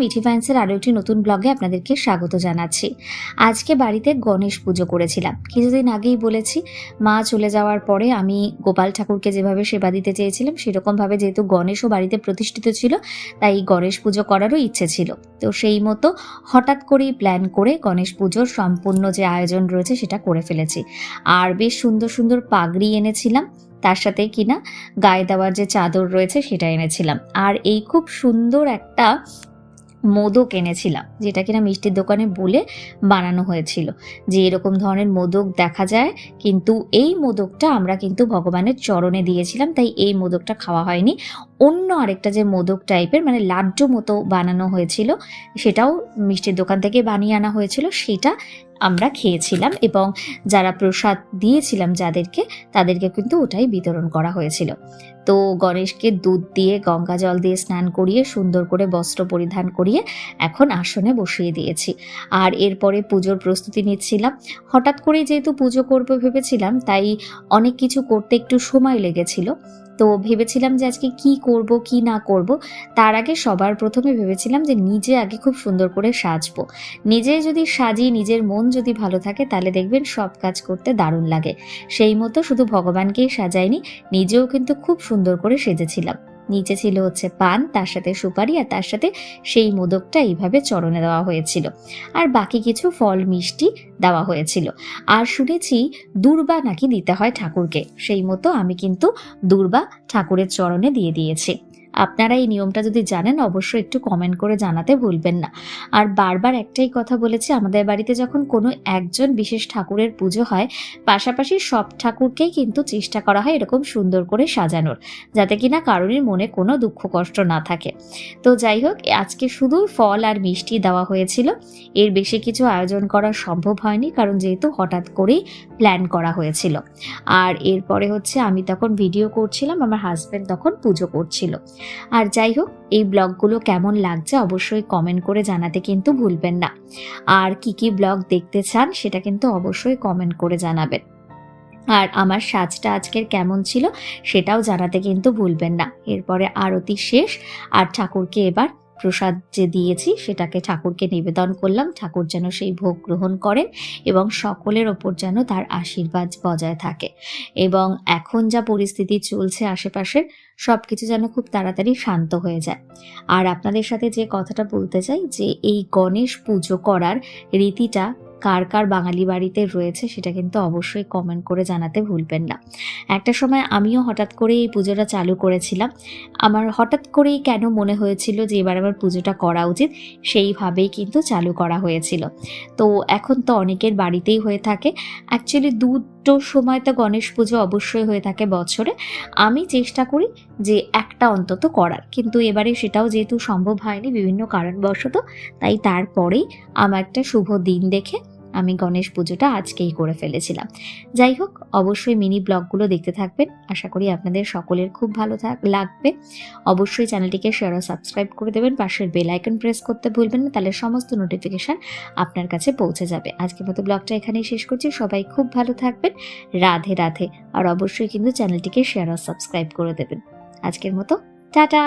মিঠি ফাইন্সের আরও একটি নতুন ব্লগে আপনাদেরকে স্বাগত জানাচ্ছি। আজকে বাড়িতে গণেশ পুজো করেছিলাম। কিছুদিন আগেই বলেছি, মা চলে যাওয়ার পরে আমি গোপাল ঠাকুরকে যেভাবে সেবা দিতে চেয়েছিলাম, সেরকমভাবে যেহেতু গণেশও বাড়িতে প্রতিষ্ঠিত ছিল, তাই গণেশ পুজো করারও ইচ্ছে ছিল। তো সেই মতো হঠাৎ করেই প্ল্যান করে গণেশ পুজোর সম্পূর্ণ যে আয়োজন রয়েছে সেটা করে ফেলেছি। আর বেশ সুন্দর সুন্দর পাগড়ি এনেছিলাম, তার সাথে কিনা গায়ে দেওয়ার যে চাদর রয়েছে সেটা এনেছিলাম। আর এই খুব সুন্দর একটা মোদক এনেছিলাম, যেটা কিনা মিষ্টির দোকানে বলে বানানো হয়েছিল। যে এরকম ধরনের মোদক দেখা যায়, কিন্তু এই মোদকটা আমরা কিন্তু ভগবানের চরণে দিয়েছিলাম, তাই এই মোদকটা খাওয়া হয়নি। অন্য আরেকটা যে মোদক টাইপের মানে লাড্ডু মতো বানানো হয়েছিল, সেটাও মিষ্টির দোকান থেকে বানিয়ে আনা হয়েছিল, সেটা আমরা খেয়েছিলাম এবং যারা প্রসাদ দিয়েছিলাম যাদেরকে, তাদেরকে কিন্তু ওটাই বিতরণ করা হয়েছিল। তো গণেশকে দুধ দিয়ে, গঙ্গা জল দিয়ে স্নান করিয়ে, সুন্দর করে বস্ত্র পরিধান করিয়ে এখন আসনে বসিয়ে দিয়েছি। আর এরপরে পুজোর প্রস্তুতি নিচ্ছিলাম। হঠাৎ করেই যেহেতু পুজো করব ভেবেছিলাম, তাই অনেক কিছু করতে একটু সময় লেগেছিল। তো ভেবেছিলাম যে আজকে কি করব, কি না করব। তার আগে সবার প্রথমে ভেবেছিলাম যে নিজে আগে খুব সুন্দর করে সাজবো। নিজে যদি সাজি, নিজের মন যদি ভালো থাকে, তাহলে দেখবেন সব কাজ করতে দারুণ লাগে। সেই মতো শুধু ভগবানকেই সাজাইনি, নিজেও কিন্তু খুব সুন্দর করে সেজেছিলাম। নিচে ছিল হচ্ছে পান, তার সাথে সুপারি আর তার সাথে সেই মোদকটা এইভাবে চরণে দেওয়া হয়েছিল। আর বাকি কিছু ফল, মিষ্টি দেওয়া হয়েছিল। আর শুনেছি দুর্বা নাকি দিতে হয় ঠাকুরকে। সেই মতো আমি কিন্তু দুর্বা ঠাকুরের চরণে দিয়ে দিয়েছি। আপনারা এই নিয়মটা যদি জানেন, অবশ্যই একটু কমেন্ট করে জানাতে ভুলবেন না। আর বারবার একটাই কথা বলেছি, আমাদের বাড়িতে যখন কোনো একজন বিশেষ ঠাকুরের পুজো হয়, পাশাপাশি সব ঠাকুরকেই কিন্তু চেষ্টা করা হয় এরকম সুন্দর করে সাজানোর, যাতে কিনা কারোরই মনে কোনো দুঃখ কষ্ট না থাকে। তো যাই হোক, আজকে শুধু ফল আর মিষ্টি দেওয়া হয়েছিল। এর বেশি কিছু আয়োজন করা সম্ভব হয়নি, কারণ যেহেতু হঠাৎ করেই প্ল্যান করা হয়েছিল। আর এরপরে হচ্ছে আমি তখন ভিডিও করছিলাম, আমার হাজব্যান্ড তখন পুজো করছিল। আর যাই হোক, এই ব্লগগুলো কেমন লাগছে অবশ্যই কমেন্ট করে জানাতে কিন্তু ভুলবেন না। আর কি কি ব্লগ দেখতে চান সেটা কিন্তু অবশ্যই কমেন্ট করে জানাবেন। আর আমার সাজটা আজকের কেমন ছিল সেটাও জানাতে কিন্তু ভুলবেন না। এরপরে আরতি শেষ, আর ঠাকুরকে এবার প্রসাদ যে দিয়েছি সেটাকে ঠাকুরকে নিবেদন করলাম। ঠাকুর যেন সেই ভোগ গ্রহণ করেন এবং সকলের ওপর যেন তার আশীর্বাদ বজায় থাকে। এবং এখন যা পরিস্থিতি চলছে আশেপাশের সব কিছু যেন খুব তাড়াতাড়ি শান্ত হয়ে যায়। আর আপনাদের সাথে যে কথাটা বলতে চাই যে এই গণেশ পুজো করার রীতিটা কার কার বাঙালি বাড়িতে রয়েছে সেটা কিন্তু অবশ্যই কমেন্ট করে জানাতে ভুলবেন না। একটা সময় আমিও হঠাৎ করে এই পুজোটা চালু করেছিলাম। আমার হঠাৎ করেই কেন মনে হয়েছিল যে এবার আমার পুজোটা করা উচিত, সেইভাবেই কিন্তু চালু করা হয়েছিল। তো এখন তো অনেকের বাড়িতেই হয়ে থাকে। অ্যাকচুয়ালি দুটো সময় তো গণেশ পুজো অবশ্যই হয়ে থাকে বছরে। আমি চেষ্টা করি যে একটা অন্তত করার। কিন্তু এবারে সেটাও যেহেতু সম্ভব হয়নি বিভিন্ন কারণবশত, তাই তারপরেই আমার একটা শুভ দিন দেখে আমি গণেশ পুজোটা আজকেই করে ফেলেছিলাম। যাই হোক, অবশ্যই মিনি ব্লগগুলো দেখতে থাকবেন। আশা করি আপনাদের সকলের খুব ভালো থাক, লাগবে। অবশ্যই চ্যানেলটিকে শেয়ার ও সাবস্ক্রাইব করে দেবেন। পাশের বেল আইকন প্রেস করতে ভুলবেন না, তাহলে সমস্ত নোটিফিকেশান আপনার কাছে পৌঁছে যাবে। আজকের মতো ব্লগটা এখানেই শেষ করছি। সবাই খুব ভালো থাকবেন, রাধে রাধে। আর অবশ্যই কিন্তু চ্যানেলটিকে শেয়ার ও সাবস্ক্রাইব করে দেবেন। আজকের মতো টাটা!